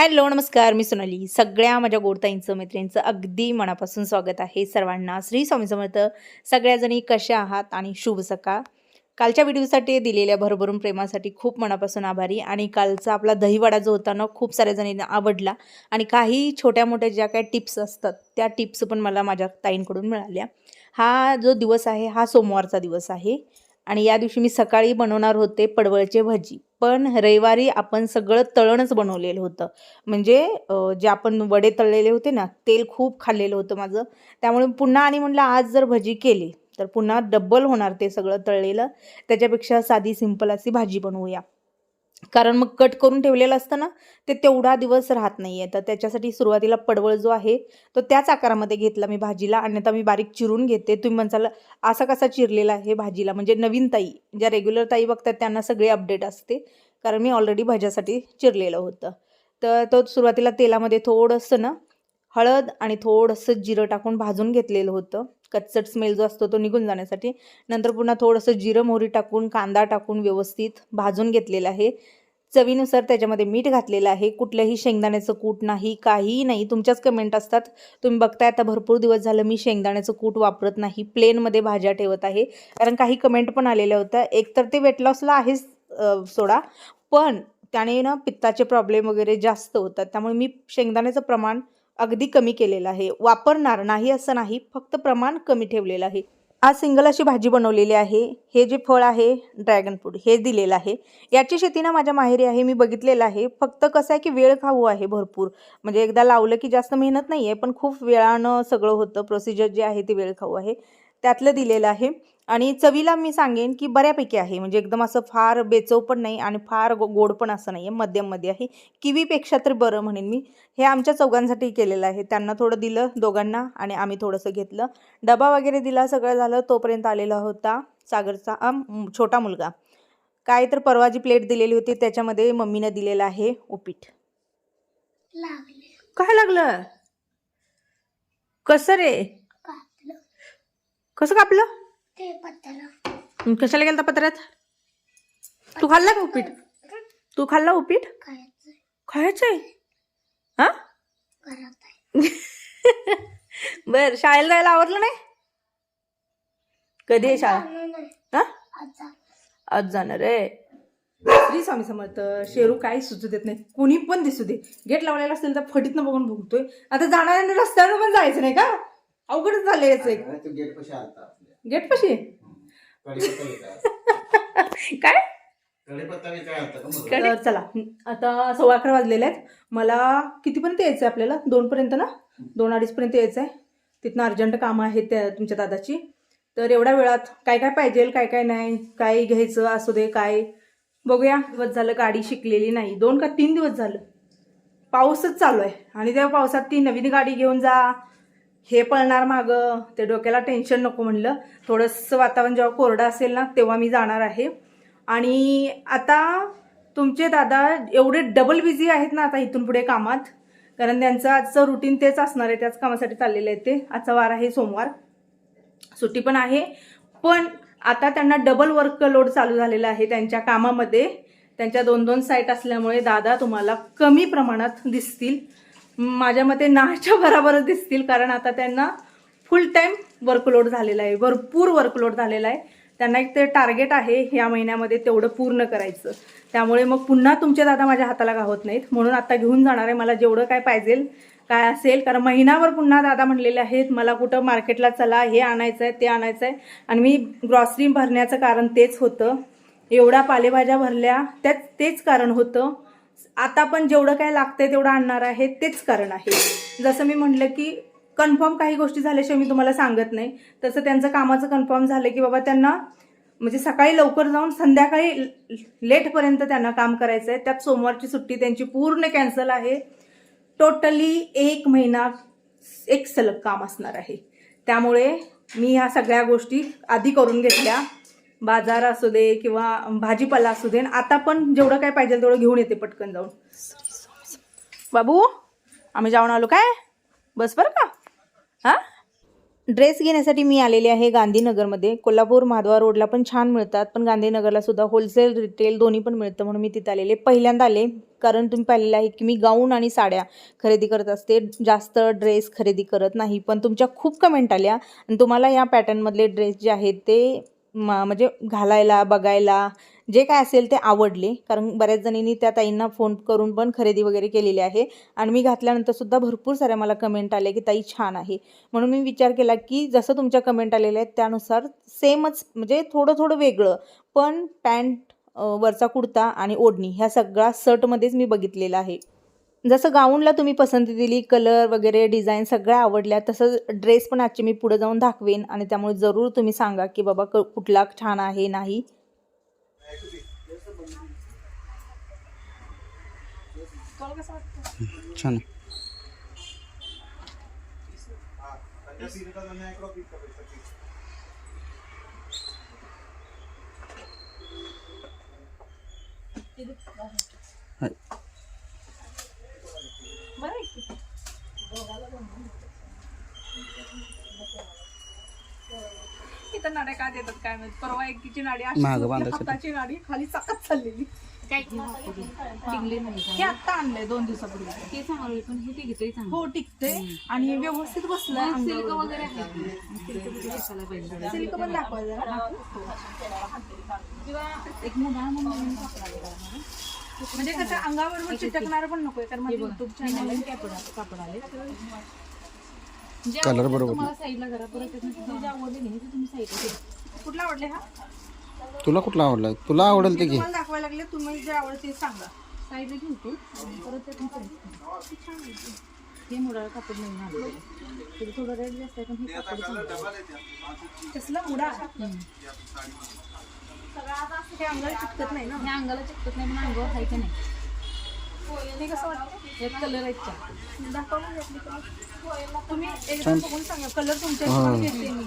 Hello नमस्कार मी सोनाली. सगळ्या माझ्या गोडताईंचं मैत्रिणींचं अगदी मनापासून स्वागत आहे सर्वांना. श्री स्वामी समर्थ. सगळ्याजणी कशा आहात आणि शुभ सकाळ. कालच्या व्हिडिओसाठी दिलेल्या भरभरून प्रेमासाठी खूप मनापासून आभारी आणि कालचा आपला दहीवडा जो होता ना खूप साऱ्या जणींना आवडला. आणि काही छोट्या मोठ्या ज्या काही टिप्स असतात त्या टिप्स पण मला माझ्या ताईंकडून मिळाल्या. हा जो दिवस आहे हा सोमवारचा दिवस आहे. आणि या दिवशी मी सकाळी बनवणार होते पडवळचे भजी. पण रविवारी आपण सगळं तळणच बनवलेलं होतं. म्हणजे जे आपण वडे तळलेले होते ना तेल खूप खाल्लेलं होतं माझं. त्यामुळे पुन्हा आणि म्हटलं आज जर भजी केली तर पुन्हा डब्बल होणार ते सगळं तळलेलं. त्याच्यापेक्षा साधी सिंपल अशी भाजी बनवूया. कारण मग कट करून ठेवलेलं असतं ना ते तेवढा दिवस राहत नाही आहे तर त्याच्यासाठी सुरुवातीला पडवळ जो आहे तो त्याच आकारामध्ये घेतला मी भाजीला. आणि आता मी बारीक चिरून घेते. तुम्ही म्हणसाल असा कसा चिरलेला आहे भाजीला? म्हणजे नवीन ताई ज्या रेग्युलर ताई बघतात त्यांना सगळे अपडेट असते. कारण मी ऑलरेडी भाज्यासाठी चिरलेलं होतं. तर तो सुरुवातीला तेलामध्ये थोडंसं ना हळद आणि थोडंसं जिरं टाकून भाजून घेतलेलं होतं. कच्चट स्मेल जो असतो तो निघून जाण्यासाठी. नंतर पुन्हा थोडंसं जिरं मोहरी टाकून कांदा टाकून व्यवस्थित भाजून घेतलेलं आहे. चवीनुसार त्याच्यामध्ये मीठ घातलेलं आहे. कुठल्याही शेंगदाण्याचं कूट नाही काहीही नाही. तुमच्याच कमेंट असतात. तुम्ही बघताय आता भरपूर दिवस झालं मी शेंगदाण्याचं कूट वापरत नाही. प्लेनमध्ये भाज्या ठेवत आहे. कारण काही कमेंट पण आलेल्या होत्या. एक तर ते वेट लॉसला आहेच सोडा. पण त्याने ना पित्ताचे प्रॉब्लेम वगैरे जास्त होतात. त्यामुळे मी शेंगदाण्याचं प्रमाण अगदी कमी केलेलं आहे. वापरणार नाही असं नाही फक्त प्रमाण कमी ठेवलेलं आहे. आज सिंगल अशी भाजी बनवलेली आहे. हे जे फळ आहे ड्रॅगन फ्रूट हे दिलेलं आहे. याची शेती ना माझ्या माहेरी आहे मी बघितलेलं आहे. फक्त कसं आहे की वेळ खाऊ आहे भरपूर. म्हणजे एकदा लावलं की जास्त मेहनत नाही आहे पण खूप वेळानं सगळं होतं. प्रोसिजर जे आहे ते वेळ खाऊ आहे. त्यातलं दिलेलं आहे. आणि चवीला मी सांगेन की बऱ्यापैकी आहे. म्हणजे एकदम असं फार बेचव पण नाही आणि फार गो गोड पण असं नाही आहे मध्यममध्ये आहे. किवीपेक्षा तरी बरं म्हणेन मी. हे आमच्या चौघांसाठी केलेलं आहे. त्यांना थोडं दिलं दोघांना आणि आम्ही थोडंसं घेतलं. डबा वगैरे दिला सगळं झालं. तोपर्यंत आलेला होता सागरचा छोटा मुलगा. काय तर परवा जी प्लेट दिलेली होती. त्याच्यामध्ये मम्मीनं दिलेलं आहे उपीट. काय लागलं? कसं रे? कसं कापलं? ते पत्रा. कशाला गेलता पत्र्यात? तू खाल्ला का उपीट? तू खाल्ला उपीट? खायचं खायचंय? हा? बर शाळेला जायला आवडलं नाही? कधी आहे शाळा? जाणार नाही. हा? आज जा. आज जाणार आहे. श्री स्वामी समर्थ शेरू काही सुचू देत नाही. कुणी पण दिसू दे. गेट लावलेला असेल तर फटीतनं बघून भुगतोय आता जाणाऱ्यांनी रस्त्यावर पण जायचं नाही का? अवघडच झालं याचं एक. नाही, तो गेट कशी आलता आपल्या गेट काय? तर चला आता सव्वा अकरा वाजलेले आहेत. मला कितीपर्यंत यायचं आहे आपल्याला? दोनपर्यंत ना? दोन अडीचपर्यंत यायचं आहे तिथनं अर्जंट कामं आहेत त्या तुमच्या दादाची. तर एवढ्या वेळात काय काय पाहिजे काय काय नाही काय घ्यायचं असू दे काय? बघूया. दिवस झालं गाडी शिकलेली नाही. दोन का तीन दिवस झालं. पाऊसच चालू आहे. आणि त्या पावसात ती नवीन गाडी घेऊन जा. हे पळणार मागं. ते डोक्याला टेन्शन नको म्हणलं. थोडंसं वातावरण जेव्हा कोरडं असेल ना तेव्हा मी जाणार आहे. आणि आता तुमचे दादा एवढे डबल बिझी आहेत ना आता इथून पुढे कामात. कारण त्यांचं आजचं रुटीन तेच असणार आहे त्याच कामासाठी चाललेलं आहे ते. आजचा वार आहे सोमवार. सुट्टी पण आहे. पण आता त्यांना डबल वर्कलोड चालू झालेला आहे त्यांच्या कामामध्ये. त्यांच्या दोन दोन साईट असल्यामुळे दादा तुम्हाला कमी प्रमाणात दिसतील. माझ्या मते नाच्या बराबरच दिसतील कारण आता त्यांना फुल टाईम वर्कलोड झालेला आहे. भरपूर वर्कलोड झालेला आहे. त्यांना एक ते टार्गेट आहे ह्या महिन्यामध्ये तेवढं पूर्ण करायचं. त्यामुळे मग पुन्हा तुमचे दादा माझ्या हाताला गावत नाहीत. म्हणून आता घेऊन जाणार आहे. मला जेवढं काय पाहिजे काय असेल. कारण महिनाभर पुन्हा दादा म्हणलेले आहेत मला कुठं मार्केटला चला हे आणायचं आहे ते आणायचं आहे आणि मी ग्रॉसरी भरण्याचं कारण तेच होतं. एवढ्या पालेभाज्या भरल्या त्याच तेच कारण होतं. आता पण जेवढं काय लागतंय तेवढं आणणार आहे तेच कारण आहे. जसं मी म्हटलं की कन्फर्म काही गोष्टी झाल्याशिवाय मी तुम्हाला सांगत नाही. तसं त्यांचं कामाचं कन्फर्म झालं की बाबा त्यांना म्हणजे सकाळी लवकर जाऊन संध्याकाळी लेटपर्यंत त्यांना काम करायचं आहे त्यात सोमवारची सुट्टी त्यांची पूर्ण कॅन्सल आहे. टोटली एक महिना एक सलग काम असणार आहे. त्यामुळे मी ह्या सगळ्या गोष्टी आधी करून घेतल्या. बाजार असू दे किंवा भाजीपाला असू दे. आणि आता पण जेवढं काय पाहिजे तेवढं घेऊन येते पटकन जाऊन. बाबू आम्ही जाऊन आलो काय? बस बरं का? हां? ड्रेस घेण्यासाठी मी आलेले आहे गांधीनगरमध्ये. कोल्हापूर माधवा रोडला पण छान मिळतात. पण गांधीनगरला सुद्धा होलसेल रिटेल दोन्ही पण मिळतं म्हणून मी तिथे आलेले. पहिल्यांदा आले कारण तुम्ही पाहिलेलं आहे की मी गाऊन आणि साड्या खरेदी करत असते. जास्त ड्रेस खरेदी करत नाही. पण तुमच्या खूप कमेंट आल्या. आणि तुम्हाला या पॅटर्नमधले ड्रेस जे आहेत ते मा म्हणजे घालायला बघायला जे काय असेल ते आवडले. कारण बऱ्याच जणींनी त्या ताईंना फोन करून पण खरेदी वगैरे केलेली आहे. आणि मी घातल्यानंतर सुद्धा भरपूर साऱ्या मला कमेंट आले की ताई छान आहे. म्हणून मी विचार केला की जसं तुमच्या कमेंट आलेल्या आहेत त्यानुसार सेमच म्हणजे थोडं थोडं वेगळं. पण पॅन्ट वरचा कुर्ता आणि ओढणी ह्या सगळ्या सर्टमध्येच मी बघितलेला आहे. जसं गाऊनला तुम्ही पसंती दिली कलर वगैरे डिझाईन सगळ्या आवडल्या तसं ड्रेस पण आजचे मी पुढे जाऊन दाखवेन आणि त्यामुळे जरूर तुम्ही सांगा की बाबा क कुठला छान आहे नाही. छान इथं नाड्या काय देतात काय माहीत? परवा एकीची नाडी मागं. हाताची नाडी खाली चाकत चाललेली. हे आता आणलंय दोन दिवसापूर्वी. ते चांगलं पण हे ते घेतोय चांगलं. हो टिकते आणि व्यवस्थित बसलंय सिल्क अंगावर. वगैरे आहे सिल्क तिथे दिसायला पाहिजे? सिल्क पण दाखवायचं जरा. किंवा एक म्हणून. म्हणजे कसं अंगाबरोबर चिटकणार पण नकोय कारण हे हे कापड आले Color आवडलं बरोबर. तुम्हाला साईडला जरा परत त्याच्यात जे आवडले नाही ते तुम्ही साईडला कुठला आवडले हा? तुला कुठला आवडला? तुला आवडेल ते घे. तुम्हाला दाखवायला लागले तुम्ही जे आवडते ते सांगा. साईडला घेतो परत त्यातून साईड हे मुडाळ कापड नवीन आलेलं. आहे. त्याचं थोडं रेट जास्त आहे पण हे कापड चांगलं आहे. कसला मुडा हे अंगाला नाही ना. हे अंगाला नाही पण अंगावर नाही? हे कसं वाटतं? एक कलर आहेत चार का? तुम्ही एकदा बघून सांगा कलर तुमच्या हिशोबाने घेते मी.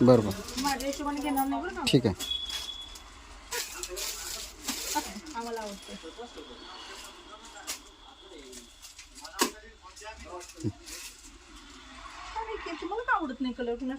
बरं बरं माझ्या हिशोबाने घेणार नाही बरं का? ठीक आहे. आम्हाला आवडतं. काय माहिती, तुम्हाला का आवडत नाही कलर कुणाच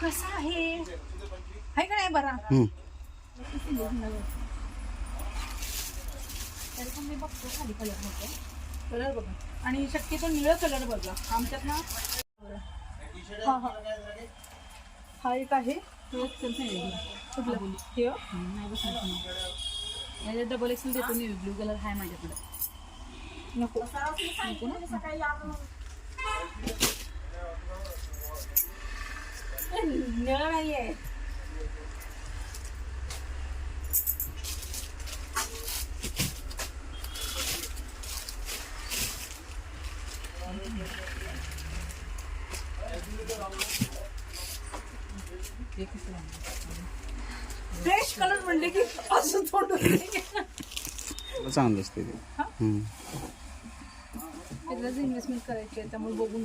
कसा आहे? आहे का नाही बरा? हम्म. तरी पण मी बघतो खाली कलरमध्ये. कलर बघा. आणि शक्यतो निळं कलर बघा. आमच्यात ना हा हा. हा एक आहे. तो एक चल सांगितलं कुठला? हे हो? नाही बसणार तुम्हाला. याच्यात डबल एक्सेल देतो नेव्ही ब्लू कलर आहे माझ्याकडे. नको. निळं नाही आहे. फ्रेश कलर म्हणले की असं थोडं चांगलं दिसते ते. इन्व्हेस्टमेंट करायची आहे त्यामुळे बघून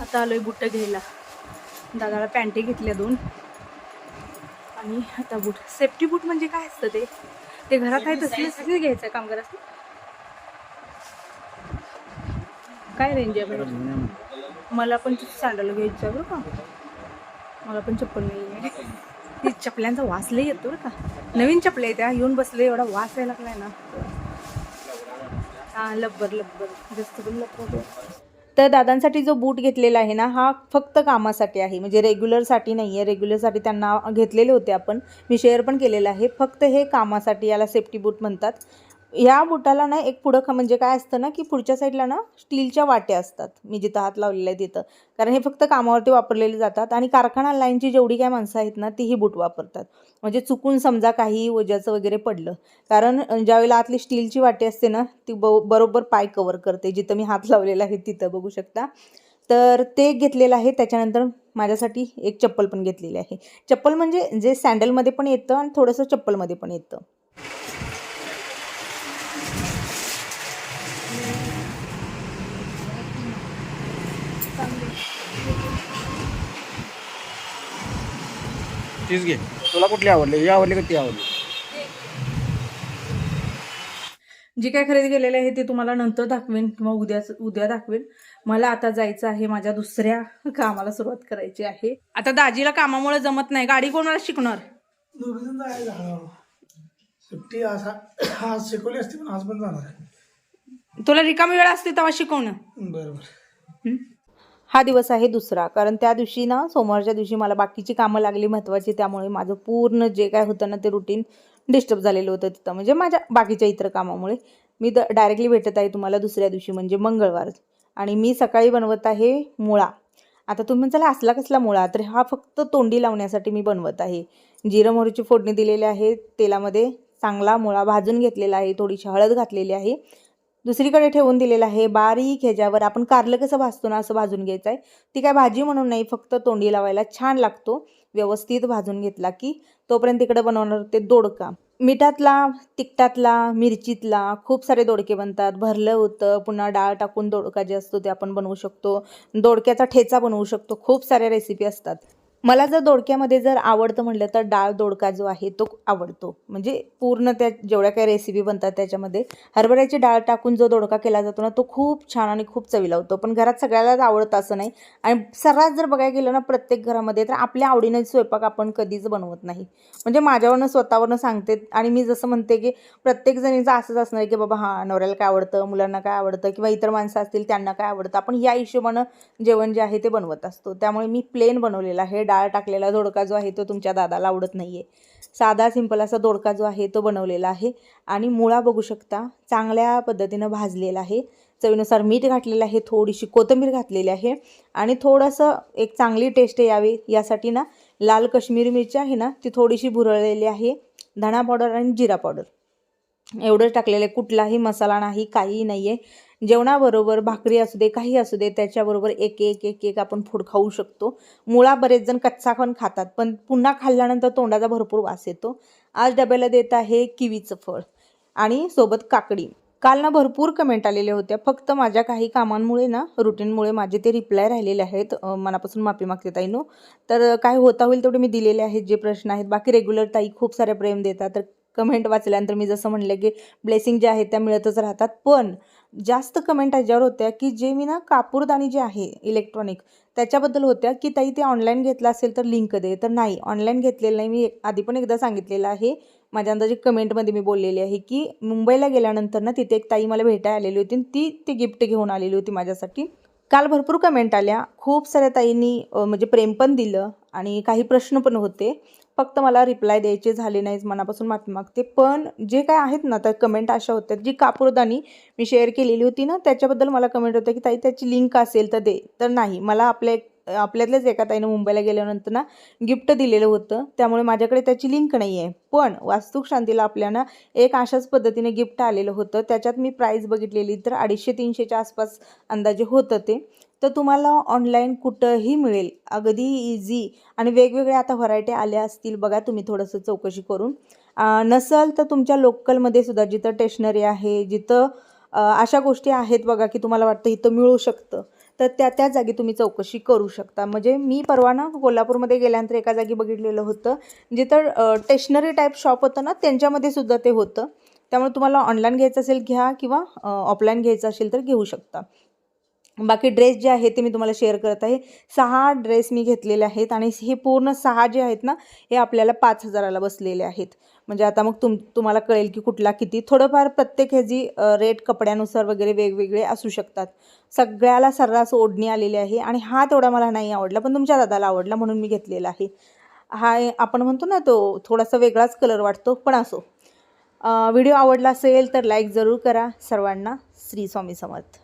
आता आलोय बुट्ट घ्यायला. दादाला पॅन्टी घेतल्या दोन. आणि आता बूट. सेफ्टी बूट म्हणजे काय असतं ते? ते घरात आहे तसले घ्यायचं कामगारात काय रेंज आहे? मला पण सँडल घ्यायचं बरं का? मला पण चप्पल नाही आहे ती चपल्यांचा वास लई येतो बरं का? नवीन चपल्या त्या येऊन बसले एवढा वास यायला लागलाय ना. हा लब्बर लब्बर. जास्त पण लब्बर. तर दादांसाठी जो बूट घेतलेला आहे ना हा फक्त कामासाठी आहे. म्हणजे रेग्युलरसाठी नाही आहे रेग्युलरसाठी त्यांना घेतलेले होते आपण. मी शेअर पण केलेलं आहे. फक्त हे कामासाठी याला सेफ्टी बूट म्हणतात. या बुटाला ना एक पुढं म्हणजे काय असतं ना की पुढच्या साईडला ना स्टीलच्या वाट्या असतात. मी जिथं हात लावलेला आहे तिथं. कारण हे फक्त कामावरती वापरलेले जातात आणि कारखाना लाईनची जेवढी काय माणसं आहेत ना तीही बूट वापरतात. म्हणजे चुकून समजा काही वजाचं वगैरे पडलं. कारण ज्यावेळेला आतली स्टीलची वाटी असते ना ती ब बरोबर पाय कवर करते जिथं मी हात लावलेला आहे तिथं बघू शकता. तर ते घेतलेलं आहे. त्याच्यानंतर माझ्यासाठी एक चप्पल पण घेतलेली आहे. चप्पल म्हणजे जे सँडलमध्ये पण येतं आणि थोडंसं चप्पलमध्ये पण येतं. तीच घे. तुला कुठली आवडली? ही आवडली का ती आवडली? जी काय खरेदी केलेली आहे ते तुम्हाला नंतर दाखवेन किंवा उद्या उद्या दाखवेन. मला आता जायचं आहे माझ्या दुसऱ्या कामाला सुरुवात करायची आहे. आता दाजीला कामामुळे जमत नाही. गाडी कोणाला शिकणार? दोघीजण जायला हळूहळू. सुट्टी आज आज शिकवली असती पण आज पण जाणार आहे. तुला रिकामी वेळ असते तेव्हा शिकवणं. बरं बरं हा दिवस आहे दुसरा. कारण त्या दिवशी ना सोमवारच्या दिवशी मला बाकीची कामं लागली महत्त्वाची त्यामुळे माझं पूर्ण जे काय होतं ना ते रुटीन डिस्टर्ब झालेलं होतं तिथं. म्हणजे माझ्या बाकीच्या इतर कामामुळे. मी द डायरेक्टली भेटत आहे तुम्हाला दुसऱ्या दिवशी म्हणजे मंगळवार. आणि मी सकाळी बनवत आहे मुळा. आता तुम्ही चला असला कसला मुळा? तर हा फक्त तोंडी लावण्यासाठी मी बनवत आहे. जिरं मोहरीची फोडणी दिलेली आहे तेलामध्ये चांगला मुळा भाजून घेतलेला आहे थोडीशी हळद घातलेली आहे. दुसरीकडे ठेवून दिलेलं आहे बारीक ह्याच्यावर आपण कारलं कसं भाजतो ना असं भाजून घ्यायचं आहे. ती काय भाजी म्हणून नाही फक्त तोंडी लावायला छान लागतो. व्यवस्थित भाजून घेतला की तोपर्यंत तिकडे बनवणार ते दोडका. मिठातला तिखटातला मिरचीतला खूप सारे दोडके बनतात. भरलं होतं पुन्हा डाळ टाकून दोडका जे असतो ते आपण बनवू शकतो. दोडक्याचा ठेचा बनवू शकतो. खूप साऱ्या रेसिपी असतात. मला जर दोडक्यामध्ये जर आवडतं म्हटलं तर डाळ दोडका जो आहे तो आवडतो. म्हणजे पूर्ण त्या जेवढ्या काही रेसिपी बनतात त्याच्यामध्ये हरभऱ्याची डाळ टाकून जो दोडका केला जातो ना तो खूप छान आणि खूप चवीला होतो. पण घरात सगळ्यालाच आवडतं असं नाही. आणि सर्रास जर बघायला गेलं ना प्रत्येक घरामध्ये तर आपल्या आवडीनं स्वयंपाक आपण कधीच बनवत नाही. म्हणजे माझ्यावरनं स्वतःवरनं सांगते आणि मी जसं म्हणते की प्रत्येक जणीचं असंच असणार आहे की बाबा हां नवऱ्याला काय आवडतं मुलांना काय आवडतं किंवा इतर माणसं असतील त्यांना काय आवडतं आपण या हिशोबानं जेवण जे आहे ते बनवत असतो. त्यामुळे मी प्लेन बनवलेलं आहे डाळ डाळ टाकलेला दोडका जो आहे तो तुमच्या दादाला आवडत नाही आहे साधा सिंपल असा दोडका जो आहे तो बनवलेला आहे आणि मुळा बघू शकता चांगल्या पद्धतीनं भाजलेला आहे. चवीनुसार मीठ घातलेलं आहे थोडीशी कोथिंबीर घातलेली आहे आणि थोडंसं एक चांगली टेस्ट यावी यासाठी ना लाल कश्मीरी मिरची आहे ना ती थोडीशी भुरळलेली आहे. धणा पावडर आणि जिरा पावडर. एवढंच टाकलेलं आहे कुठलाही मसाला नाही काहीही नाही आहे जेवणाबरोबर भाकरी असू दे काही असू दे त्याच्याबरोबर एक एक एक एक आपण फूड खाऊ शकतो. मुळा बरेच जण कच्चा पण खातात पण पुन्हा खाल्ल्यानंतर तोंडाचा भरपूर वास येतो. आज डब्याला देत आहे किवीचं फळ आणि सोबत काकडी. काल ना भरपूर कमेंट आलेल्या होत्या. फक्त माझ्या काही कामांमुळे ना रुटीनमुळे माझे ते रिप्लाय राहिलेले आहेत. मनापासून माफी मागते ताईनो. तर काय होता होईल तेवढे मी दिलेले आहेत जे प्रश्न आहेत. बाकी रेग्युलर ताई खूप सारे प्रेम देतात. तर कमेंट वाचल्यानंतर मी जसं म्हणलं की ब्लेसिंग ज्या आहेत त्या मिळतच राहतात. पण जास्त कमेंट ह्याच्यावर होत्या की जे मी ना कापूरदाणी जे आहे इलेक्ट्रॉनिक त्याच्याबद्दल होत्या की ताई ते ऑनलाईन घेतलं असेल तर लिंक दे. तर नाही ऑनलाईन घेतलेलं नाही. मी एक- आधी पण एकदा सांगितलेलं आहे. माझ्या अंदाजे कमेंटमध्ये मी बोललेली आहे की मुंबईला गेल्यानंतर ना तिथे एक ताई मला भेटायला आलेली होती आणि ती ते गिफ्ट घेऊन आलेली होती माझ्यासाठी. काल भरपूर कमेंट आल्या. खूप साऱ्या ताईंनी म्हणजे प्रेम पण दिलं आणि काही प्रश्न पण होते. फक्त मला रिप्लाय द्यायचे झाले नाहीत मनापासून माफी मागते. पण जे काय आहेत ना त्या कमेंट अशा होत्या. जी कापूरदानी मी शेअर केलेली होती ना त्याच्याबद्दल मला कमेंट होत्या की ताई त्याची लिंक असेल तर दे. तर नाही मला आपल्या आपल्यातल्याच एका ताईनं मुंबईला गेल्यानंतर ना गिफ्ट दिलेलं होतं. त्यामुळे माझ्याकडे त्याची लिंक नाही आहे पण वास्तुक शांतीला आपल्याला एक अशाच पद्धतीने गिफ्ट आलेलं होतं. त्याच्यात मी प्राईस बघितलेली तर अडीचशे तीनशेच्या आसपास अंदाजे होतं ते. तर तुम्हाला ऑनलाईन कुठंही मिळेल. अगदी इझी आणि वेगवेगळ्या आता व्हरायटी आल्या असतील बघा तुम्ही थोडंसं चौकशी करून. नसल तर तुमच्या लोकलमध्ये सुद्धा जिथं टेशनरी आहे जिथं अशा गोष्टी आहेत बघा की तुम्हाला वाटतं इथं मिळू शकतं. तर त्या त्या जागी तुम्ही चौकशी करू शकता. म्हणजे मी परवा ना कोल्हापूरमध्ये गेल्यानंतर एका जागी बघितलेलं होतं जिथं स्टेशनरी टाईप शॉप होतं ना त्यांच्यामध्ये सुद्धा ते होतं. त्यामुळे तुम्हाला ऑनलाईन घ्यायचं असेल घ्या किंवा ऑफलाईन घ्यायचं असेल तर घेऊ शकता. बाकी ड्रेस जे आहे ते मी तुम्हाला शेअर करत आहे. सहा ड्रेस मी घेतलेले आहेत आणि हे पूर्ण सहा जे आहेत ना हे आपल्याला पाच हजाराला बसलेले आहेत. म्हणजे आता मग तुम तुम्हाला कळेल की कुठला किती. थोडंफार प्रत्येक ह्याची रेट कपड्यानुसार वगैरे वेगवेगळे असू शकतात. सगळ्याला सर्रास ओढणी आलेली आहे आणि हा तेवढा मला नाही आवडला पण तुमच्या दादाला आवडला म्हणून मी घेतलेला आहे. हा आपण म्हणतो ना तो थोडासा वेगळाच कलर वाटतो पण असो. व्हिडिओ आवडला असेल तर लाईक जरूर करा. सर्वांना श्री स्वामी समर्थ.